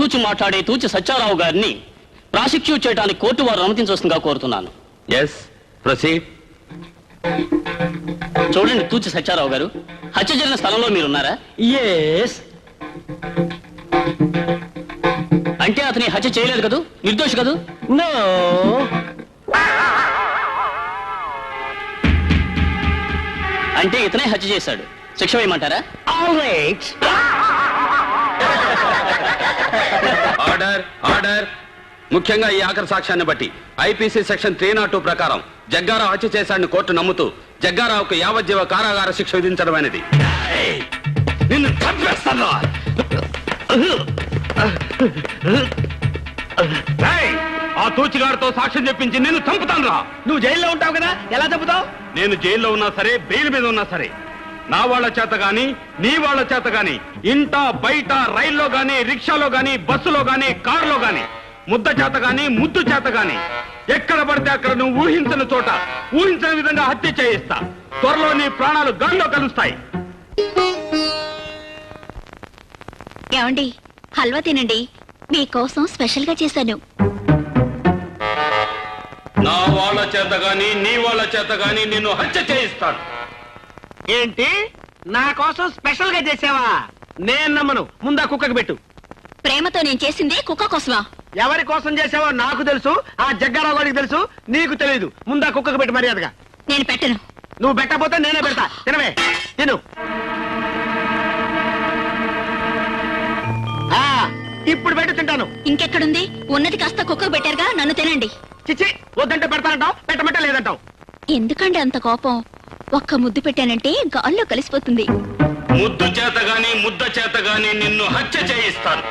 తూచి మాట్లాడే తూచి సత్యారావు గారిని ప్రాసిక్యూట్ చేయడానికి కోర్టు వారు అనుమతించవలసిందిగా కోరుతున్నాను. ఎస్ ప్రొసీడ్ చూడండి తూచి సత్యారావు గారు హత్య జరిగిన స్థలంలో మీరున్నారా? ఎస్ అంటే అతని హత్య చేయలేదు కదూ? నిర్దోషి కదూ? నో అంటే ఇతనే హత్య చేశాడు. శిక్ష వేయమంటారా? ఆల్ రైట్ ఆర్డర్ ఆర్డర్ ముఖ్యంగా ఈ ఆఖరి సాక్ష్యాన్ని బట్టి IPC section three not two ప్రకారం జగ్గారావు హత్య చేశాడని కోర్టు నమ్ముతూ జగ్గారావుకు యావజ్జీవ కారాగార శిక్ష నిన్ను చంపేస్తాను. ఆ తూచిగారితో సాక్ష్యం చెప్పించి నిన్ను చంపుతాను రా నువ్వు జైల్లో ఉంటావు కదా? ఎలా చెబుతావు నేను జైల్లో ఉన్నా సరే బెయిల్ మీద ఉన్నా సరే. నా వాళ్ళ చేత గాని నీ వాళ్ళ చేత గాని ఇంట బయట రైల్లో గాని రిక్షాలో గాని బస్సులో గాని కారులో గాని ముద్ద చేత గాని ముద్దు చేత గాని ఎక్కడ పడితే అక్కడ నువ్వు ఊహించని చోట ఊహించని విధంగా హత్య చేయిస్తా. త్వరలో నీ ప్రాణాలు గాల్లో కలుస్తాయి. ఏమండి హల్వా తినండి. మీకోసం స్పెషల్గా చేశాను. నా వాళ్ళ చేత గాని నీ వాళ్ళ చేత గాని నిన్ను హత్య చేయిస్తాను. ఏంటి? నా కోసం స్పెషల్గా చేసావా? నేను నమ్మను. ముందా కుక్కకి పెట్టు. ప్రేమతో నేను చేసింది కుక్క కోసమా? ఎవరి కోసం చేసావో నాకు తెలుసు ఆ జగ్గారావు గారికి తెలుసు నీకు తెలియదు ముందా కుక్కకి పెట్టు మర్యాదగా. నేను పెట్టను. నువ్వు పెట్టకపోతే నేనే పెడతా. తినవే. తిను. ఆ, ఇప్పుడు పెట్టి తింటాను. ఇంకెక్కడుంది? ఉన్నది కాస్త కుక్కకు పెట్టారుగా నన్ను తినండి. చిచ్చి వద్దంటే పెడతానంటావు పెట్టమంటే లేదంటావు. ఎందుకండి అంత కోపం? ఒక్క ముద్దు పెట్టానంటే గాల్లో కలిసిపోతుంది. ముద్దు చేత గాని ముద్ద చేత గాని నిన్ను హత్య చేయిస్తాను.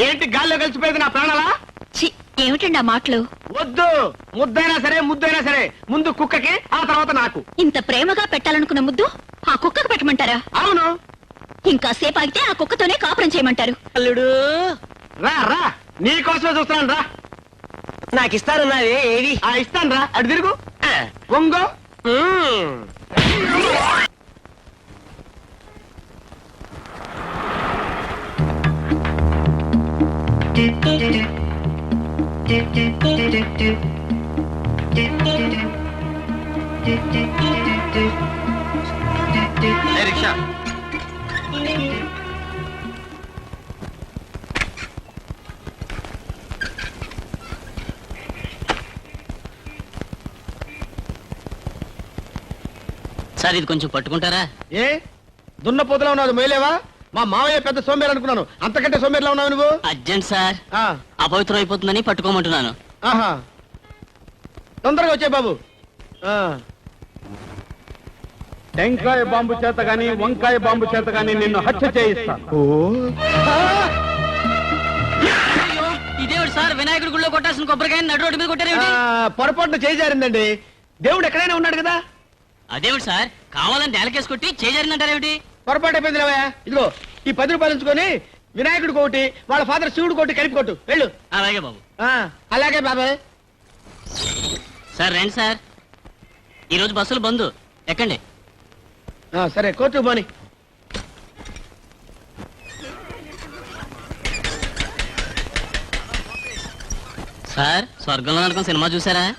ఏంటి గాల్లో కలిసిపోయేది నా ప్రాణాలా? చి ఏమిటండి ఆ మాటలు? వద్దు! ముద్దైనా సరే ముద్దైనా సరే ముందు కుక్కకి ఆ తర్వాత నాకు. ఇంత ప్రేమగా పెట్టాలనుకున్న ముద్దు ఆ కుక్కకు పెట్టమంటారా? అవును. ఇంకా సేపు ఆగితే ఆ కుక్కతోనే కాపురం చేయమంటారు. అల్లుడు! రా రా! నీ కోసమే చూస్తున్నాను రా. నాకు ఇస్తానన్నావే ఏది ఆ ఇస్తాను రా. అటు తిరుగు. Erikşan, సార్ ఇది కొంచెం పట్టుకుంటారా? ఏ? దున్నపోతులా ఉన్నావు మొయ్యలేవా? మా మావయ్య పెద్ద సోమేరు అనుకున్నాను. అంతకంటే సోమేరులా ఉన్నావు నువ్వు? Urgent sir. ఆ, అపవిత్రం అయిపోతుందని పట్టుకోమంటున్నాను. ఆహా. తొందరగా వచ్చే బాబు. ఆ, టెంకాయ బాంబు చేత గాని వంకాయ బాంబు చేత గాని నిన్ను హత్య చేయిస్తాను. ఇదేవిడు సార్ వినాయకుడి గుళ్ళో కొట్టాల్సిన కొబ్బరికాయ నడు రోడ్డు మీద ఆ, కొట్టారేమిటి పొరపాటున చేయి జారిందండి. దేవుడు ఎక్కడైనా ఉన్నాడు కదా? అదేవిడు సార్? కావాలని నేలకేసి కొట్టి చేజారిందంటారేమిటి? పొరపాటు అయిపోయింది రావయ్య ఇదిగో ఈ పది రూపాయలు ఉంచుకొని వినాయకుడు కోటి వాళ్ళ ఫాదర్ శివుడు కోటి కలిపి కొట్టు. వెళ్ళు. అలాగే బాబు. ఆ, అలాగే బాబాయ్ సార్ రండి సార్. ఈరోజు బస్సులు బంద్. ఎక్కండి. ఆ, సరే కోర్టు పోని. సార్ స్వర్గంలో అనుకున్న సినిమా చూసారా?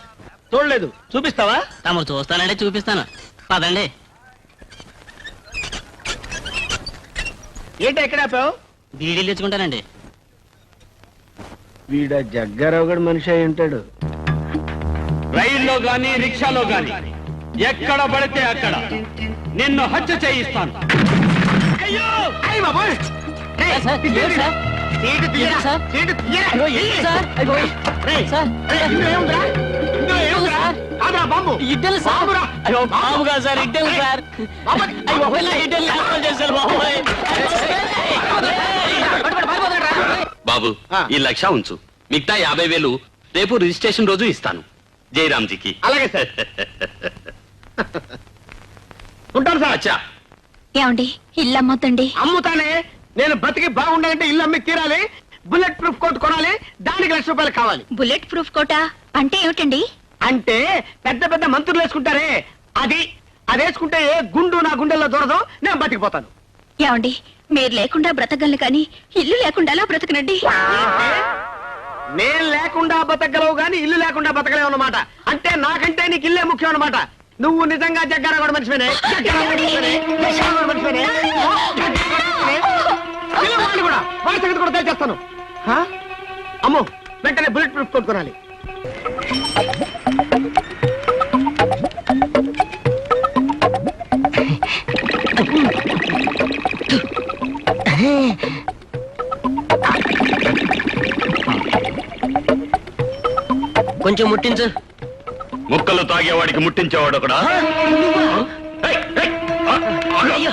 చూడలేదు. చూపిస్తావా? తమరు చూస్తానంటే చూపిస్తాను. పదండి ఏంటి ఎక్కడ ఆపావు బీడీలు తెచ్చుకుంటానండి వీడ జగ్గారావు గడు మనిషి అయి ఉంటాడు రైల్లో గాని రిక్షాలో గాని ఎక్కడ పడితే అక్కడ నిన్ను హత్య చేయిస్తాను అయ్యో అయ్య బాబోయ్ ఏయ్, సార్, సార్? తీయరా? సార్? తీయరా? సార్? రేయ్, సార్. రేయ్, ఇందులో ఏముందిరా? బాంబు. ఇడ్డలు సార్. అయ్యో బాంబు. సార్ ఇడ్డలు సార్. అయ్యో ఒకవేళ ఇడ్డలు చేశారు బాబోయ్. బాబు. ఈ లక్ష ఉంచు. మిగతా యాభై వేలు రేపు రిజిస్ట్రేషన్ రోజు ఇస్తాను. జయరామ్జీకి. అలాగే సార్. ఉంటాను సార్. అచ్చా. ఏమండి ఇల్లు అమ్మొద్దండి అమ్ముతానే. నేను బతికి బాగుండాలంటే ఇల్లు అమ్మి తీరాలి. బుల్లెట్ ప్రూఫ్ కోట్ కొనాలి. దానికి లక్ష రూపాయలు కావాలి. బుల్లెట్ ప్రూఫ్ కోటా? అంటే ఏమిటండి? అంటే పెద్ద పెద్ద మంత్రులు వేసుకుంటారే. అది అది వేసుకుంటే ఏ గుండు నా గుండెల్లో దూరదు నేను బతికిపోతాను ఏమండి మీరు లేకుండా బ్రతకగలను కానీ ఇల్లు లేకుండా బ్రతకనండి? నేను లేకుండా బతకగలవు గాని ఇల్లు లేకుండా బతకలేవు అన్నమాట. అంటే నాకంటే నీకు ఇల్లే ముఖ్యం అన్నమాట. నువ్వు నిజంగా జగ్గార కూడా జగ్గార కూడా సంగతి తెలిచేస్తాను? అమ్మో వెంటనే బుల్లెట్ ప్రూఫ్ కొనుక్కోనాలి కొంచెం ముట్టించు. ముక్కలు తాగేవాడికి ముట్టించేవాడు ఒకడా ఏయ్, ఏయ్, ఆ, ఆగు. అయ్యో.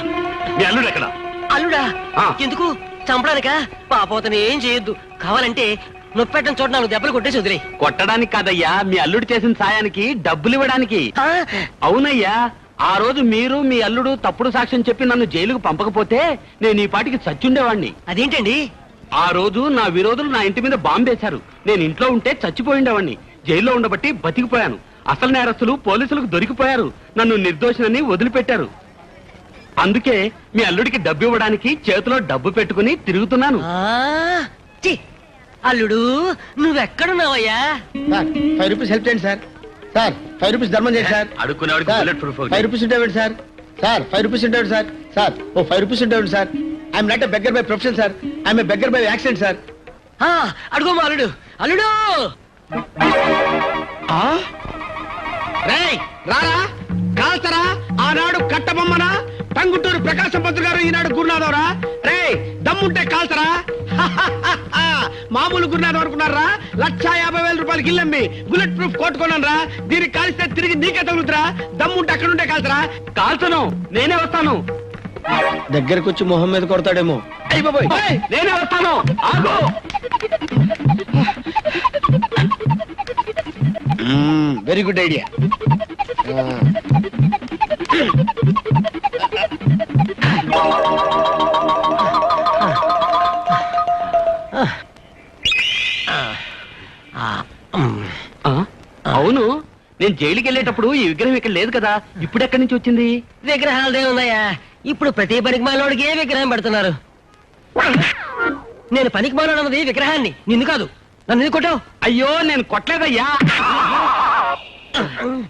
మీ అల్లుడు ఎక్కడ? అల్లుడా ఆ. ఎందుకు? చంపడానికా? పాపోతని ఏం చేయొద్దు. కావాలంటే నొప్పెట్టని చోట నాలుగు దెబ్బలు కొట్టేసి వదిలే కొట్టడానికి కాదయ్యా మీ అల్లుడు చేసిన సాయానికి డబ్బులు ఇవ్వడానికి. అవునయ్యా ఆ రోజు మీరు మీ అల్లుడు తప్పుడు సాక్ష్యం చెప్పి నన్ను జైలుకు పంపకపోతే నేను ఈ పాటికి చచ్చుండేవాణ్ణి. అదేంటండి? ఆ రోజు నా విరోధులు నా ఇంటి మీద బాంబేశారు. నేను ఇంట్లో ఉంటే చచ్చిపోయిండేవాణ్ణి. జైల్లో ఉండబట్టి బతికిపోయాను. అసలు నేరస్తులు పోలీసులకు దొరికిపోయారు. నన్ను నిర్దోషినని వదిలిపెట్టారు. అందుకే మీ అల్లుడికి డబ్బు ఇవ్వడానికి చేతిలో డబ్బు పెట్టుకుని తిరుగుతున్నాను. అల్లుడు నువ్వెక్కడున్నావయ్యా? సార్ ఫైవ్ రూపీస్ హెల్ప్ చేయండి సార్. సార్ ఫైవ్ రూపీస్ ధర్మం చేయండి sir. అడుక్కునేవాడికి sir bullet proof five rupees ఉంటాయండి సార్. సార్ ఫైవ్ రూపీస్ ఉంటాయండి సార్. సార్ ఓ ఫైవ్ రూపీస్ ఉంటాయండి sir. I'm not a beggar by profession sir. I'm a beggar by accident sir. అడుగు మా అల్లుడు. అల్లుడు! రారా? కాల్చరా ఆనాడు కట్టబొమ్మన? టంగుటూరు ప్రకాశం పంతులు గారు ఈనాడు గురునాథవరా రేయ్ దమ్ముంటే కాల్చరా మామూలు గురునాథం అనుకున్నారా? లక్ష యాభై వేల రూపాయలకి ఇల్లమ్మి బుల్లెట్ ప్రూఫ్ కొట్టుకున్నాను రా దీనికి కాల్స్తే తిరిగి నీకే తగులుతురా. దమ్ముంటే అక్కడుంటే కాల్చరా కాల్చను నేనే వస్తాను. దగ్గరకు వచ్చి మొహం మీద కొడతాడేమో. అయ్యి బాబోయ్. నేనే వస్తాను. ఆగు. వెరీ గుడ్ ఐడియా ఆ? అవును. నేను జైలుకి వెళ్ళేటప్పుడు ఈ విగ్రహం ఇక్కడ లేదు కదా. ఇప్పుడు ఎక్కడి నుంచి వచ్చింది? విగ్రహాలదే ఉన్నాయా? ఇప్పుడు ప్రతి పనికి మాలోడికి ఏ విగ్రహం పెడుతున్నారు? నేను పనికి మాలోడన్నది విగ్రహాన్ని. నిన్ను కాదు. నన్ను ఎందుకు కొట్టావు? అయ్యో నేను కొట్టలేదయ్యా.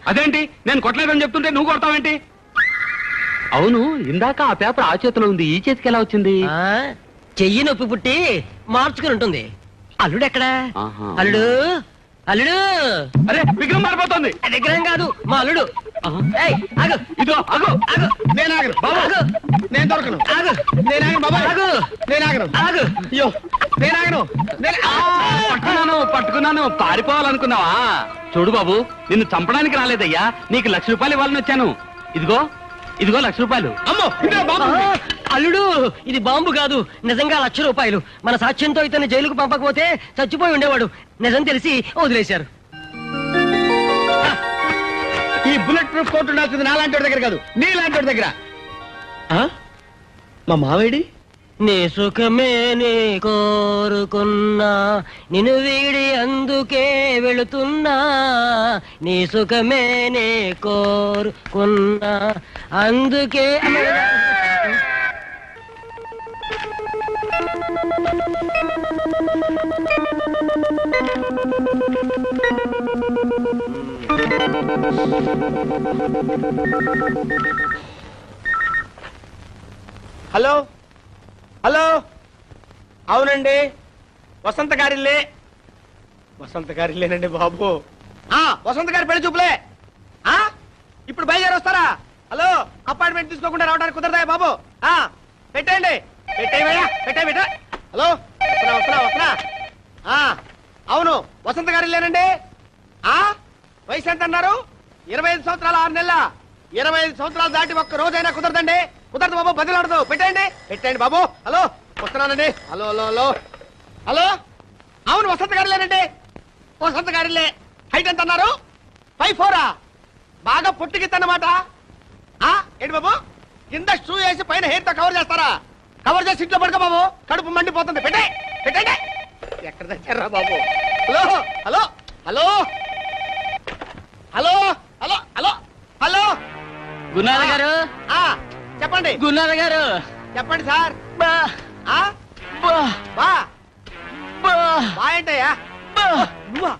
అదేంటి? నేను కొట్టలేదని చెప్తుంటే నువ్వు కొడతావేంటి? అవును ఇందాక ఆ పేపర్ ఆ చేతిలో ఉంది ఈ చేతికి ఎలా వచ్చింది? ఆ, చెయ్యి నొప్పి పుట్టి మార్చుకుని ఉంటుంది. అల్లుడు ఎక్కడా ఆహా. అల్లుడు? అల్లుడు? అరే విగ్రహం మారిపోతుంది. ఆ విగ్రహం కాదు మా అల్లుడు. ఏయ్, ఆగు. ఇదో అగో ఆగు. నేను ఆగను. బాబు ఆగు. నేను దొరకను. ఆగు. నేను ఆగను బాబా. ఆగు. నేను ఆగను. ఆగు. అయ్యో నేను ఆగను. నేను ఆ, పట్టుకున్నాను పట్టుకున్నాను. పారిపోవాలనుకున్నావా? చూడు బాబు నిన్ను చంపడానికి రాలేదయ్యా. నీకు లక్ష రూపాయలు ఇవ్వాలని వచ్చాను. ఇదిగో ఇదిగో లక్ష రూపాయలు. అమ్మో బాబు. అల్లుడు ఇది బాంబు కాదు. నిజంగా లక్ష రూపాయలు. మన సాక్ష్యంతో ఇతన్ని జైలుకు పంపకపోతే చచ్చిపోయి ఉండేవాడు. నిజం తెలిసి వదిలేశారు. ఈ బుల్లెట్ ప్రూఫ్ కోర్టు ఉండాల్సింది నాలాంటి దగ్గర కాదు. నీలాంటి వాడి దగ్గర. ఆ? మా మావేడి నీ సుఖమే నీ కోరుకున్నా నిన్ను వీడి అందుకే వెళుతున్నా. నీ సుఖమే నీ కోరుకున్నా అందుకే అవునండి. వసంత గారిల్లే. వసంత గారిల్లేనండి బాబు. ఆ వసంత గారి పెళ్ళి చూపులే. ఆ ఇప్పుడు బయలుదేరి వస్తారా? హలో అపాయింట్మెంట్ తీసుకోకుండా రావడానికి కుదరదా బాబు? ఆ పెట్టేయండి. పెట్టేవయ్యా పెట్టే పెట్ట హలో వస్తున్నా వస్తున్నా వస్తున్నా. ఆ అవును వసంత గారిల్లేనండి. ఆ వయసు ఎంత అన్నారు ఇరవై ఐదు సంవత్సరాలు ఆరు నెలల? ఇరవై ఐదు సంవత్సరాలు దాటి ఒక్క రోజైనా కుదరదండి. కుదరదు బాబు బదిలాడదు పెట్టండి పెట్టండి బాబు. హలో వస్తున్నానండి. Hello hello hello. హలో? అవును వసంత గారిలేనండి వసంత గారిలే హైట్ ఎంత అన్నారు ఫైవ్ ఫోరా? బాగా పుట్టికిద్దన్నమాట ఆ ఏంటి బాబు? కింద షూ వేసి పైన హెయిర్తో కవర్ చేస్తారా? కవర్ చేసి ఇంట్లో పడుకో బాబు. కడుపు మండిపోతుంది. పెట్టే పెట్టండి ఎక్కడ తెచ్చారా బాబు? Hello hello hello. Hello hello hello. Hello. Gurunatha గారు ఆ చెప్పండి. గురునాథ గారు చెప్పండి సార్. బా ఆ? బా. బా. బా. బా ఏంటయ్యా? బా. నువ్వా?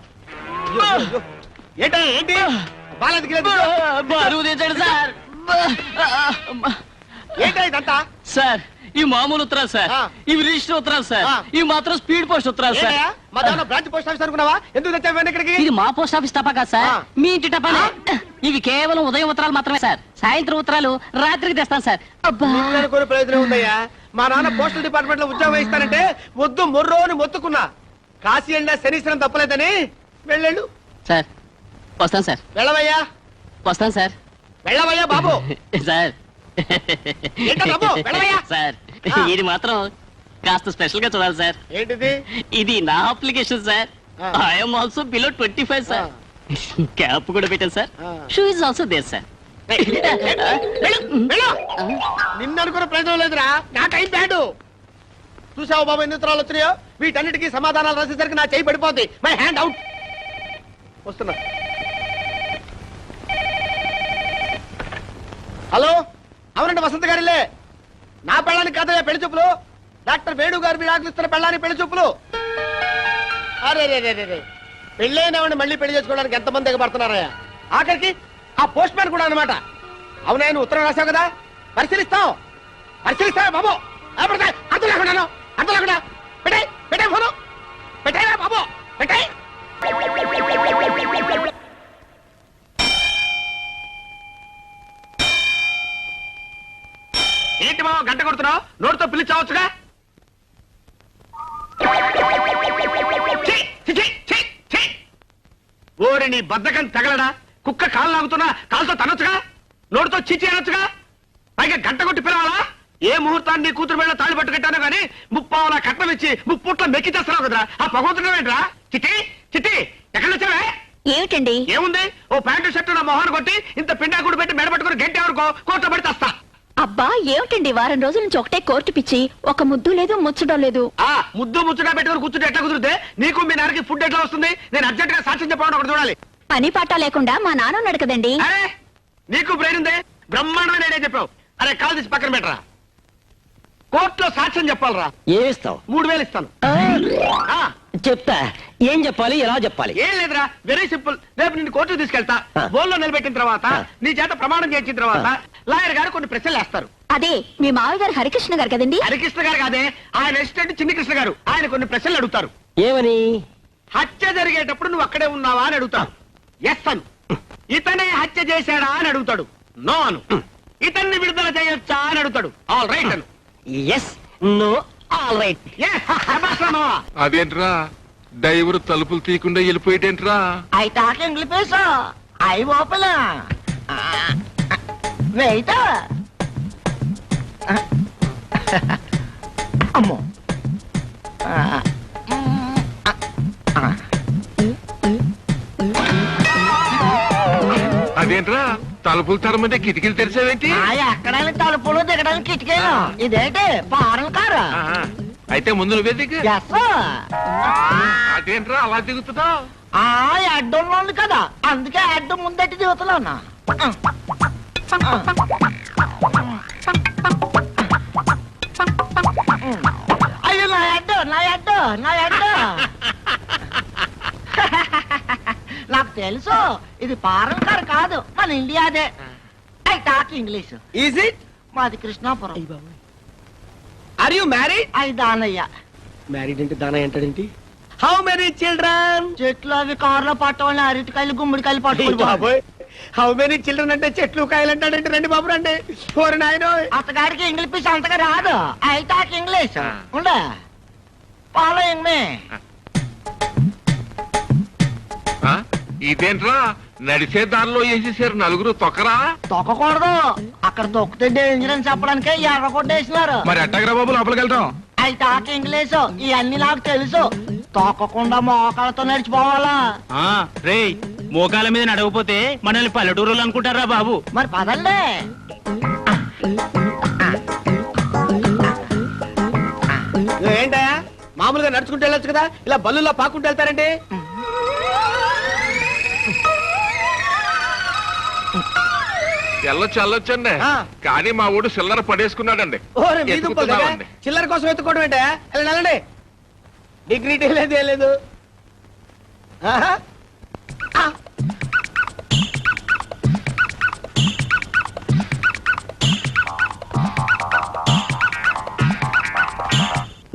అయ్యో, అయ్యో, అయ్యో. ఏంటయ్యా ఏంటి? బాలెందుకు లేదు బరువు దించండి సార్. ఇదంతా? సార్ ఈ మామూలు ఉత్తరాలు సార్. ఆ. ఇవి రిజిస్టర్ ఉత్తరాలు సార్. ఆ. ఇవి మాత్రం స్పీడ్ పోస్ట్ ఉత్తరాలు సార్. ఏంటయ్యా? మా దాంట్లో బ్రాంచ్ పోస్ట్ ఆఫీస్ అనుకున్నావా? ఎందుకు తెచ్చావు ఇక్కడికి? ఇది మా పోస్ట్ ఆఫీస్ తప్ప కాదు సార్. ఆ. మీ ఇంటి టపానే ఇవి కేవలం ఉదయం ఉత్తరాలు మాత్రమే సార్. సాయంత్రం ఉత్తరాలు రాత్రికి తెస్తాను సార్. అబ్బా. కొన్ని ప్రయోజనం ఉందయ్యా. మా నాన్న పోస్టల్ డిపార్ట్మెంట్లో ఉద్యోగం ఇస్తానంటే వద్దు మొర్రో అని మొత్తుకున్నా. కాశీ వెళ్ళినా శనీశ్వరం తప్పలేదని. వెళ్ళెళ్ళు. సార్ వస్తాను సార్. వెళ్ళవయ్యా. వస్తాను సార్. వెళ్ళవయ్యా బాబు. సార్. ఏంటో బాబు, వెళ్ళవయ్యా. సార్ ఆ. ఇది మాత్రం కాస్త స్పెషల్గా చూడాలి సార్. ఏంటిది? ఇది నా అప్లికేషన్ సార్. ఆ. I'm also below twenty five sir. Cap కూడా పెట్టాను సార్. ఆ. Shoe is also there sir. నిన్ను అనుకున్న ప్రయోజనం లేదురా. నా టైం బ్యాడు చూసావు బాబు ఎన్ని ఉత్తరాలు వచ్చినాయో? వీటన్నిటికీ సమాధానాలు రాసేసరికి నా చేయి పడిపోద్ది. మై హ్యాండ్ అవుట్ వస్తున్నా. హలో? అవునండి వసంత గారిలే. నా పెళ్ళానికి కాదయ్యా పెళ్ళి చూపులు. డాక్టర్ వేణు గారు మీరు ఆకలిస్తున్న పెళ్ళానికి పెళ్ళి చూపులు. అరే రే రే రే రే మళ్ళీ పెళ్ళి చేసుకోవడానికి ఎంతమంది ఎగబడుతున్నారయ్యా? ఆఖరికి ఆ పోస్ట్ మ్యాన్ కూడా అనమాట అవునా నువ్వు ఉత్తరం రాశావు కదా? పరిశీలిస్తావు పరిశీలిస్తావా బాబు. అర్థం లేకుండా అర్థం లేకుండా. పెట్టాయి పెట్టాయి ఫోను. పెట్టాయి బాబు. పెట్టాయి ఏంటి మామ గంట కొడుతున్నావు? నోటితో పిలిచావచ్చుగా ఛీ, ఛీ, ఓరి నీ బద్దకం తగలడా? కుక్క కాలు లాగుతున్నా కాలుతో తనొచ్చుగా? నోటితో చిచి అనొచ్చుగా? పైగా గంట కొట్టి పిలవాలా? ఏ ముహూర్తాన్ని కూతురు మీద తాళి పట్టు కట్టానో గానీ ముప్పావులా కట్నం ఇచ్చి ముప్పుట్ల మెక్కి చేస్తున్నావు కదరా? ఆ పగవుతున్నావు ఏంట్రా చిట్టి చిట్టి ఎక్కడ వచ్చావే? ఏమిటండి? ఏముంది? ఓ ప్యాంటు షర్టు నా మొహాన్ని కొట్టి ఇంత పిండాకుడు పెట్టి మెడ పట్టుకుని గంట ఎవరికో కోర్టు పడి తెస్తా. అబ్బా ఏమిటండి? వారం రోజుల నుంచి ఒకటే కోర్టు పిచ్చి. ఒక ముద్దు లేదు ముచ్చడం లేదు. ఆ ముద్దు ముచ్చుగా పెట్టుకుని కూర్చుంటే ఎట్లా కుదిరితే నీకు మీ నాన్నకి ఫుడ్ ఎట్లా వస్తుంది? నేను అర్జెంట్గా సాక్ష్యం ఒకటి చూడాలి. పని పాట లేకుండా మా నాన్న ఉన్నాడు కదండి. అరే నీకు బ్రెయిన్ ఉందే? బ్రహ్మాండమే నేనే చెప్పావు. అరే కాల్ తీసి పక్కన పెట్టరా. కోర్టులో సాక్ష్యం చెప్పాలరా. ఏమిస్తావు? మూడు వేలు ఇస్తాను. ఆ, చెప్తా. ఏం చెప్పాలి ఎలా చెప్పాలి? ఏం లేదురా వెరీ సింపుల్ రేపు నిన్ను కోర్టుకు తీసుకెళ్తా. ఆ. బోల్లో నిలబెట్టిన తర్వాత ఆ. నీ చేత ప్రమాణం చేయించిన తర్వాత లాయర్ గారు కొన్ని ప్రశ్నలు వేస్తారు. అదే మీ మామయ్య గారు హరికృష్ణ గారు కదండి? హరికృష్ణ గారు కాదే ఆయన అసిస్టెంట్ చిన్ని కృష్ణ గారు. ఆయన కొన్ని ప్రశ్నలు అడుగుతారు. ఏమని? హత్య జరిగేటప్పుడు నువ్వు అక్కడే ఉన్నావా అని అడుగుతాడు ఎస్ అను ఇతనే హత్య చేశాడా అని అడుగుతాడు నో అను ఇతన్ని విడుదల చేయొచ్చా అని అడుగుతాడు ఆల్ రైట్ అను ఎస్ నో ఆల్ రైట్. అదేంట్రా డ్రైవర్ తలుపులు తీయకుండా వెళ్ళిపోయేటేంట్రా talk English, sir. I open. Wait. అమ్మో అదేంట్రా? తలుపులు తరమంటే కిటికీలు తెరిచావేంటి? ఎక్కడానికి తలుపులు దిగడానికి కిటికీలు. ఇదేంటి? Foreign car. అయితే ముందు నువ్వే దిగు. అదేంట్రా? అలా దిగుతున్నావు ఆ అడ్డం ఉంది కదా. అందుకే అడ్డం ముందట్టి దిగుతున్నాను? అయ్యో నా అడ్డు నా అడ్డు నా అడ్డు. నాకు తెలుసు. ఇది ఫారెన్ కార్ కాదు. మన ఇండియాదే I talk English. Is it? మాది కృష్ణాపురం. Are you married? అయి దానయ్య. మ్యారీడ్ అంటే దానా ఏంటంటే హౌ మెనీ చిల్డ్రన్ చెట్లు అవి కార్లో పట్టవాళ్ళని అరటికాయలు గుమ్మడికాయలు బాబోయ్. హౌ మెనీ చిల్డ్రన్ అంటే చెట్లు కాయలు అంటాడంటే? రండి బాబు రండి. ఓరి నాయనో. అతగాడికి ఇంగ్లీష్ అంతగా రాదు. I talk English. ఉండ. Following me? ఇదేంట్రా? నడిచే దారిలో వేసేసారు నలుగురు తొక్కరా? తొక్కకూడదు. అక్కడ తొక్కితే డేంజర్ అని చెప్పడానికే ఎర్ర కొట్టేసినారు. మరి ఎట్టగరా బాబు లోపలికి వెళ్తాం ఐ టాక్ ఇంగ్లీష్ ఇవన్నీ నాకు తెలుసు. తొక్కకుండా మోకాలతో నడిచిపోవాలా? రే మోకాల మీద నడవపోతే మనల్ని పల్లెటూరులు అనుకుంటారా బాబు? మరి పదండి. ఏంటా మామూలుగా నడుచుకుంటూ వెళ్ళొచ్చు కదా? ఇలా బల్లులా పాకుంటూ వెళ్తారండి? వెళ్ళొచ్చు వెళ్ళొచ్చండి. కానీ మా ఊడు సిల్లర పడేసుకున్నాడండి. చిల్లర కోసం ఎత్తుకోవడం ఏంటే? వెళ్ళండి డిగ్నిటీ లేదు లేదు.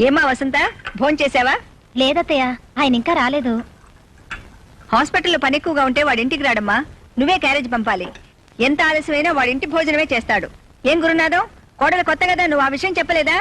ఏమా వసంత భోంచేసావా లేదత్తయ్య ఆయన ఇంకా రాలేదు. హాస్పిటల్లో పని ఎక్కువగా ఉంటే వాడి ఇంటికి రాడమ్మా. నువ్వే క్యారేజ్ పంపాలి. ఎంత ఆలస్యమైనా వాడింటి భోజనమే చేస్తాడు. ఏం గురునాథం? కోడలు కొత్త కదా నువ్వు ఆ విషయం చెప్పలేదా?